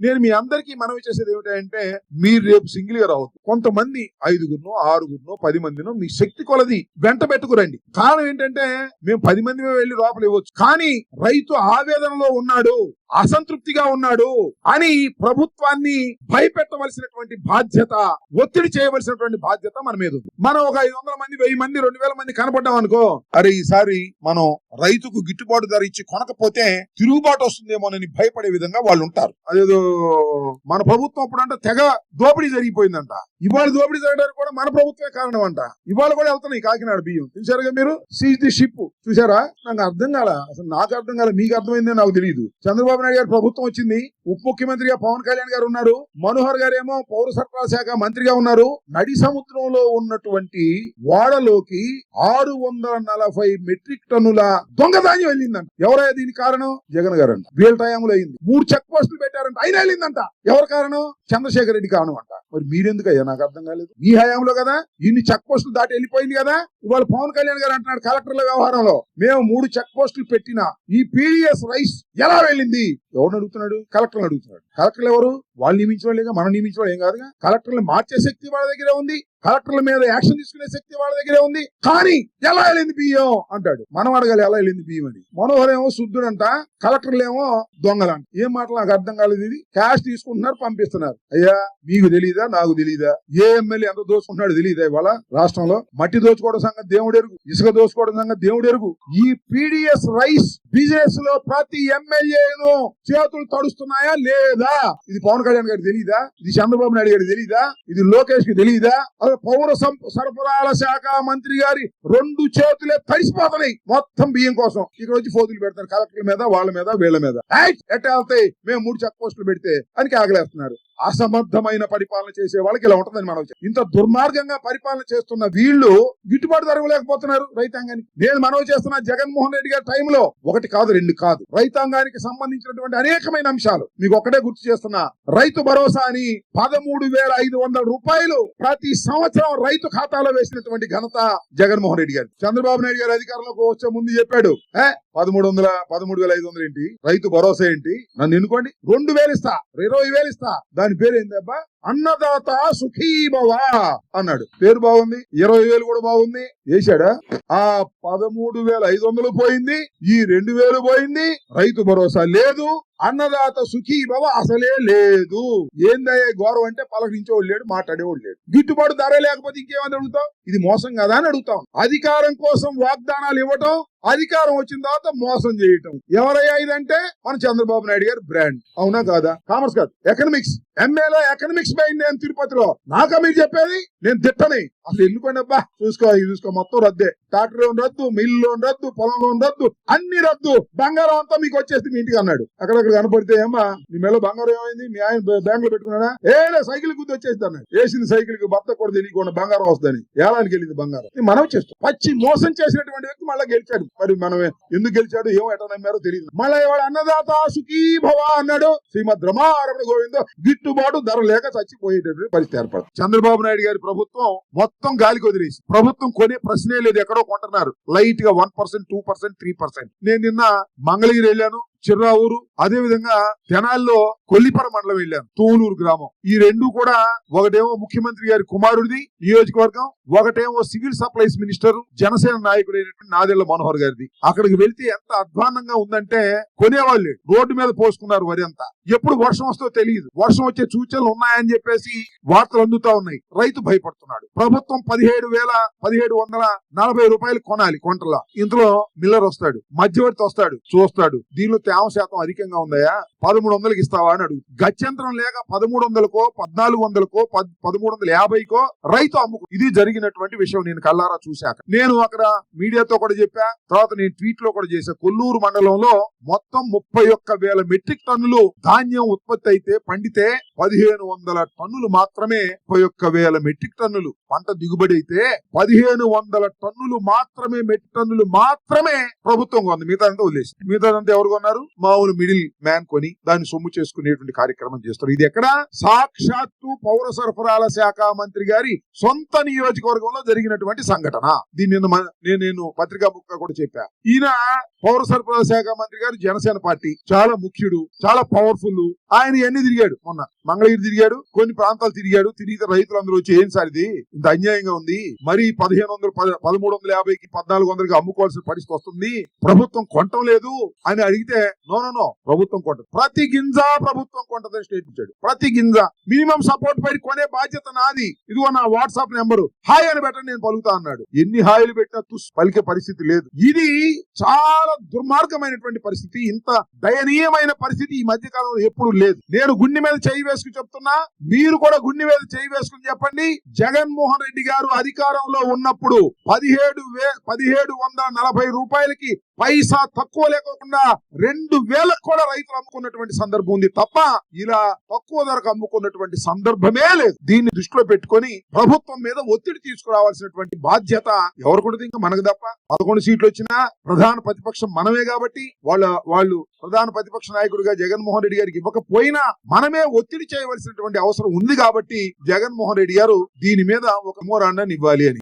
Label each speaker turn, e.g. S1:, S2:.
S1: నేను మీ అందరికీ మనవి చేసేది ఏమిటంటే మీరు రేపు సింగిల్గా రావద్దు కొంతమంది ఐదుగురునో ఆరుగురునో పది మందినో మీ శక్తి కొలది వెంట పెట్టుకురండి. కారణం ఏంటంటే మేము పది మంది వెళ్ళి లోపల ఇవ్వచ్చు. కానీ రైతు ఆవేదనలో ఉన్నాడు. అసంతృప్తిగా ఉన్నాడు అని ప్రభుత్వాన్ని భయపెట్టవలసినటువంటి బాధ్యత ఒత్తిడి చేయవలసినటువంటి బాధ్యత మన మీద ఉంది. మనం ఒక ఐదు వందల మంది వెయ్యి మంది రెండు వేల మంది కనపడ్డాం అనుకో అరే ఈసారి మనం రైతుకు గిట్టుబాటు ధర ఇచ్చి కొనకపోతే తిరుగుబాటు వస్తుందేమోనని భయపడే విధంగా వాళ్ళు ఉంటారు. అదేదో మన ప్రభుత్వం అప్పుడు అంటే తెగ దోపిడీ జరిగిపోయిందంట. ఇవాళ దోపిడీ జరగడానికి కూడా మన ప్రభుత్వమే కారణం అంట ఇవాళ కూడా వెళ్తున్నాయి కాకినాడ బియ్యం. చూసారుగా మీరు? సీజ్ ది షిప్ చూసారా నాకు అర్థం కాల. అసలు నాకు అర్థం కాల. మీకు అర్థమైందో నాకు తెలియదు చంద్రబాబు నాయుడు గారు ప్రభుత్వం వచ్చింది ఉప ముఖ్యమంత్రిగా పవన్ కళ్యాణ్ గారు ఉన్నారు. మనోహర్ గారు ఏమో పౌర సరఫరా శాఖ మంత్రిగా ఉన్నారు. నడి సముద్రంలో ఉన్నటువంటి వాడలోకి ఆరు వందల నలభై మెట్రిక్ టన్నుల దొంగదాన్యం వెళ్ళిందంట. ఎవరయ్యా దీనికి కారణం? జగన్ గారు అంట. వీళ్ళ టైంలో అయింది. మూడు చెక్ పోస్టులు పెట్టారంట. అయినా వెళ్ళిందంట. ఎవరి కారణం? చంద్రశేఖర్ రెడ్డి కారణం అంట. మరి మీరెందుకయ్యా? నాకు అర్థం కాలేదు. మీ హయాంలో కదా? ఇన్ని చెక్ పోస్టులు దాటి వెళ్ళిపోయింది కదా? ఇవాళ పవన్ కళ్యాణ్ గారు అంటున్నాడు కలెక్టర్ల వ్యవహారంలో. మేము మూడు చెక్ పోస్టులు పెట్టిన ఈ పీడిఎస్ రైస్ ఎలా వెళ్ళింది? ఎవరు అడుగుతున్నాడు? కలెక్టర్ కలెక్టర్లు అడుగుతున్నాడు. కలెక్టర్లు ఎవరు? వాళ్ళు నియమించిన వాళ్ళేగా మనం నియమించిన వాళ్ళు ఏం కాదుగా? కలెక్టర్లు మార్చే శక్తి వాళ్ళ దగ్గరే ఉంది. కలెక్టర్ల మీద యాక్షన్ తీసుకునే శక్తి వాళ్ళ దగ్గరే ఉంది. కానీ ఎలా వెళ్ళింది బియ్యం? అంటాడు. మనం అడగాలి ఎలా వెళ్ళింది బియ్యం అని. మనోహర్ ఏమో శుద్ధుడంట కలెక్టర్లు ఏమో దొంగలంట. ఏం మాటలు నాకు అర్థం కాలేదు ఇది. క్యాష్ తీసుకుంటున్నారు పంపిస్తున్నారు. అయ్యా మీకు తెలియదా నాకు తెలియదా ఏ ఎమ్మెల్యే ఎంత దోచుకుంటున్నాడు తెలియదా ఇవాళ రాష్ట్రంలో? మట్టి దోచుకోవడం సంగతి దేవుడు ఎరుగు. ఇసుక దోచుకోవడం సంగతి దేవుడు ఎరుగు. ఈ పీడిఎస్ రైస్ బిజినెస్లో ప్రతి ఎమ్మెల్యేను చేతులు తడుస్తున్నాయా లేదా? ఇది పవన్ కళ్యాణ్ గారికి తెలియదా ఇది చంద్రబాబు నాయుడు గారికి తెలియదా ఇది లోకేష్కి తెలియదా పౌర సం- సరఫరాల శాఖ మంత్రి గారి రెండు చేతులే తడిసిపోతున్నాయి మొత్తం బియ్యం కోసం. ఇక్కడ వచ్చి ఫోదులు పెడతారు కలెక్టర్ మీద వాళ్ళ మీద వీళ్ళ మీద. ఎట్లా ఎట్టా వెళ్తాయి మేము మూడు చెక్ పోస్టులు పెడితే అని కాగలేస్తున్నారు అసమర్థమైన పరిపాలన చేసే వాళ్ళకి ఇలా ఉంటుందని మనం ఇంత దుర్మార్గంగా పరిపాలన చేస్తున్న వీళ్ళు గిట్టుబాటు ధర రైతాంగానికి. నేను మనవి చేస్తున్న జగన్మోహన్ రెడ్డి గారి టైంలో ఒకటి కాదు రెండు కాదు. రైతాంగానికి సంబంధించినటువంటి అనేకమైన అంశాలు మీకు ఒకటే గుర్తు చేస్తున్నా. రైతు భరోసా అని పదమూడు వేల ఐదు వందల రూపాయలు ప్రతి సంవత్సరం సంవత్సరం రైతు ఖాతాలో వేసినటువంటి ఘనత జగన్మోహన్ రెడ్డి గారు. చంద్రబాబు నాయుడు గారు అధికారంలోకి వచ్చే ముందు చెప్పాడు. ఏ? పదమూడు వందల పదమూడు వేల ఐదు వందలు ఏంటి? రైతు భరోసా ఏంటి? నన్ను ఎన్నుకోండి. రెండు వేలు ఇస్తా. ఇరవై వేలు ఇస్తా. దాని పేరు ఏందబ్బా అన్నదాత సుఖీభవ అన్నాడు. పేరు బాగుంది. ఇరవై వేలు కూడా బాగుంది. వేశాడా? ఆ పదమూడు వేల ఐదు వందలు పోయింది. ఈ రెండు వేలు పోయింది. రైతు భరోసా లేదు. అన్నదాత సుఖీభవ అసలే లేదు. ఏందయ్యే గౌరవం అంటే పలకరించేవాడు లేడు మాట్లాడేవాడు లేడు. గిట్టుబాటు ధర లేకపోతే ఇంకేమని అడుగుతాం ఇది మోసం కదా అని అడుగుతాం అధికారం కోసం వాగ్దానాలు ఇవ్వటం అధికారం వచ్చిన తర్వాత మోసం చేయటం. ఎవరయ్యా ఇదంటే? మన చంద్రబాబు నాయుడు గారు బ్రాండ్ అవునా కాదా? కామర్స్ కాదు. ఎకనమిక్స్ ఎంఏలో ఎకనమిక్స్ పోయింది నేను తిరుపతిలో. నాకా మీరు చెప్పేది? నేను తిట్టని. అసలు ఎన్నుకోండి అబ్బా? చూసుకో చూసుకో. మొత్తం రద్దే. ట్రాక్టర్ లోన్ రద్దు మిల్ లోన్ రద్దు పొలం లోన్ రద్దు అన్ని రద్దు. బంగారం అంతా మీకు వచ్చేసి మీ ఇంటికి అన్నాడు. అక్కడక్కడ కనపడితే ఏమ్మా నీ మెల్ల బంగారం ఏమైంది? మీ ఆయన బ్యాంక్లో పెట్టుకున్నాడా? ఏలే సైకిల్ గుద్ది వచ్చేసి అన్నాడు. వేసింది సైకిల్కి భర్త కూడా తెలియకుండా బంగారం వస్తుందని. ఏలానికి వెళ్ళింది బంగారం? ఇది మనం చేస్తాం. పచ్చి మోసం చేసినటువంటి వ్యక్తి మళ్ళీ గెలిచాడు. మరి మనం ఎందుకు గెలిచాడు ఏమో ఎట నమ్మారో తెలియదు మళ్ళీ వాడు అన్నదాత సుఖీ భవ అన్నాడు శ్రీమద్ రమారమణ గోవిందో గిట్టుబాటు ధర లేక చచ్చిపోయేటటువంటి పరిస్థితి ఏర్పడుతుంది చంద్రబాబు నాయుడు గారి ప్రభుత్వం మొత్తం గాలికి వదిలేసి ప్రభుత్వం కొనే ప్రశ్నే లేదు ఎక్కడో కొంటున్నారు. లైట్గా one percent two percent three percent. నేను నిన్న మంగళగిరి వెళ్ళాను చిర్రావూరు. అదే విధంగా తెనాల్లో కొల్లిపర మండలం వెళ్ళాను తూలూరు గ్రామం. ఈ రెండు కూడా ఒకటేమో ముఖ్యమంత్రి గారి కుమారుడిది నియోజకవర్గం. ఒకటేమో సివిల్ సప్లైస్ మినిస్టర్ జనసేన నాయకుడైనటువంటి నాదెళ్ళ మనోహర్ గారిది. అక్కడికి వెళ్తే ఎంత అధ్వానంగా ఉందంటే కొనేవాళ్ళు. రోడ్డు మీద పోసుకున్నారు వరి అంతా. ఎప్పుడు వర్షం వస్తో తెలియదు. వర్షం వచ్చే సూచనలు ఉన్నాయని చెప్పేసి వార్తలు అందుతా ఉన్నాయి. రైతు భయపడుతున్నాడు. ప్రభుత్వం పదిహేడు వేల పదిహేడు వందల నలభై రూపాయలు కొనాలి కొంటలా. ఇందులో మిల్లర్ వస్తాడు మధ్యవర్తి వస్తాడు చూస్తాడు. దీనిలో తేమ శాతం అధికంగా ఉందయా పదమూడు వందలకి ఇస్తావా అని అడుగు గత్యంతరం లేక పదమూడు వందలకో పద్నాలుగు వందలకో పద్- పదమూడు వందల యాభైకో రైతు అమ్ముకు ఇది జరిగినటువంటి విషయం నేను కల్లారా చూశాక. నేను అక్కడ మీడియాతో కూడా చెప్పా తర్వాత నేను ట్వీట్లో కూడా చేశా. కొల్లూరు మండలంలో మొత్తం ముప్పై ఒక్క వేల మెట్రిక్ టన్నులు ధాన్యం ఉత్పత్తి అయితే పండితే పదిహేను వందల టన్నులు మాత్రమే ముప్పై ఒక్క వేల మెట్రిక్ టన్నులు. పంట దిగుబడి అయితే పదిహేను వందల టన్నులు మాత్రమే మెట్రిక్ టన్నులు మాత్రమే ప్రభుత్వం కొంది. మిగతా అంతా వదిలేసి మిగతాదంతా ఎవరు కొన్నారు? మామూలు మిడిల్ మ్యాన్ కొని దాన్ని సొమ్ము అనేటువంటి కార్యక్రమం చేస్తారు. ఇది ఎక్కడ? సాక్షాత్తు పౌర సరఫరాల శాఖ మంత్రి గారి సొంత నియోజకవర్గంలో జరిగినటువంటి సంఘటన. దీన్ని నేను నేను పత్రికా బుక్ కూడా చెప్పా. ఈయన పౌర సరఫరాల శాఖ మంత్రి గారు జనసేన పార్టీ. చాలా ముఖ్యుడు చాలా పవర్ఫుల్ ఆయన ఎన్ని తిరిగాడు. మొన్న మంగళగిరి తిరిగాడు కొన్ని ప్రాంతాలు తిరిగాడు. తిరిగితే రైతులందరూ వచ్చి ఏం సార్ ఇది? ఇంత అన్యాయంగా ఉంది. మరి పదిహేను వందలు పద- పదమూడు వందల యాభైకి పద్నాలుగు వందలకి అమ్ముకోవాల్సిన పరిస్థితి వస్తుంది. ప్రభుత్వం కొంటం లేదు అని అడిగితే నో నో నో ప్రభుత్వం కొంటది. ప్రతి గింజ ప్రభుత్వం కొంటదని స్టేట్ ఇచ్చాడు. ప్రతి గింజ. మినిమం సపోర్ట్ పై కొనే బాధ్యత నాది. ఇదిగో నా వాట్సాప్ నెంబరు. హాయ్ అని పెట్టండి నేను పలుకుతా అన్నాడు. ఎన్ని హాయిలు పెట్టినా తుస్ పలికే పరిస్థితి లేదు. ఇది చాలా దుర్మార్గమైనటువంటి పరిస్థితి. ఇంత దయనీయమైన పరిస్థితి ఈ మధ్య కాలంలో ఎప్పుడు లేదు. నేను గుండె మీద చేయి వేసుకుని చెప్తున్నా మీరు కూడా గుండె మీద చేయి వేసుకుని చెప్పండి. జగన్మోహన్ రెడ్డి గారు అధికారంలో ఉన్నప్పుడు పదిహేడు వే పదిహేడు వందల నలభై రూపాయలకి పైసా తక్కువ లేకోకుండా రెండు వేలకు కూడా రైతులు అమ్ముకున్నటువంటి సందర్భం ఉంది తప్ప ఇలా తక్కువ ధరకు అమ్ముకున్నటువంటి సందర్భమే లేదు. దీన్ని దృష్టిలో పెట్టుకొని ప్రభుత్వం మీద ఒత్తిడి తీసుకురావాల్సినటువంటి బాధ్యత ఎవరు కూడా ఇంకా మనకు తప్ప. పదకొండు సీట్లు వచ్చినా ప్రధాన ప్రతిపక్షం మనమే కాబట్టి వాళ్ళ వాళ్ళు ప్రధాన ప్రతిపక్ష నాయకుడిగా జగన్మోహన్ రెడ్డి గారికి ఇవ్వకపోయినా మనమే ఒత్తిడి చేయవలసినటువంటి అవసరం ఉంది కాబట్టి జగన్మోహన్ రెడ్డి గారు దీని మీద ఒక మోరాన్ని ఇవ్వాలి అని.